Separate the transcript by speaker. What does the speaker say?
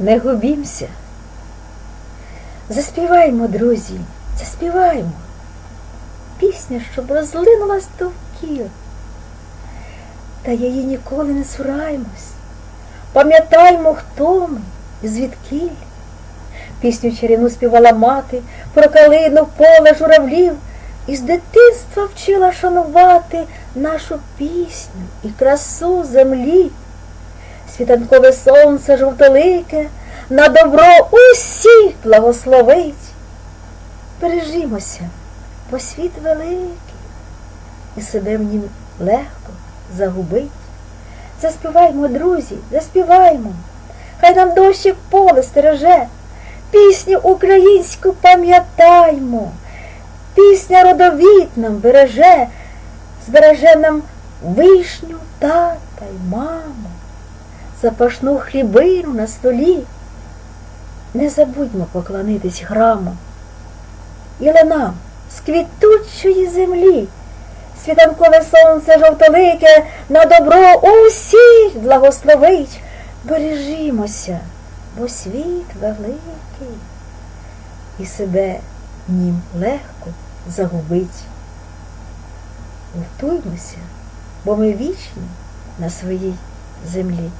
Speaker 1: не губімся. Заспіваймо, друзі, заспіваймо. Пісня, щоб розлинулась довкіл. Та її ніколи не цураємось. Пам'ятаймо, хто ми і звідкіль. Пісню чарівну співала мати, про калину, поле журавлів, і з дитинства вчила шанувати нашу пісню і красу землі. Світанкове сонце жовтолике на добро усіх благословить. Бережімося, бо світ великий, і себе в нім легко загубить. Заспіваймо, друзі, заспіваймо, хай нам дощик поле стереже, пісню українську пам'ятаймо, пісня родовід нам береже, збереже нам вишню, тата й маму, запашну хлібину на столі. Не забудьмо поклонитись храму, і нам з квітучої землі. Світанкове сонце жовтолике на добро усіх благословить. Бережімося, бо світ великий, і себе нім легко загубить. Гуртуймося, бо ми вічні на своїй землі.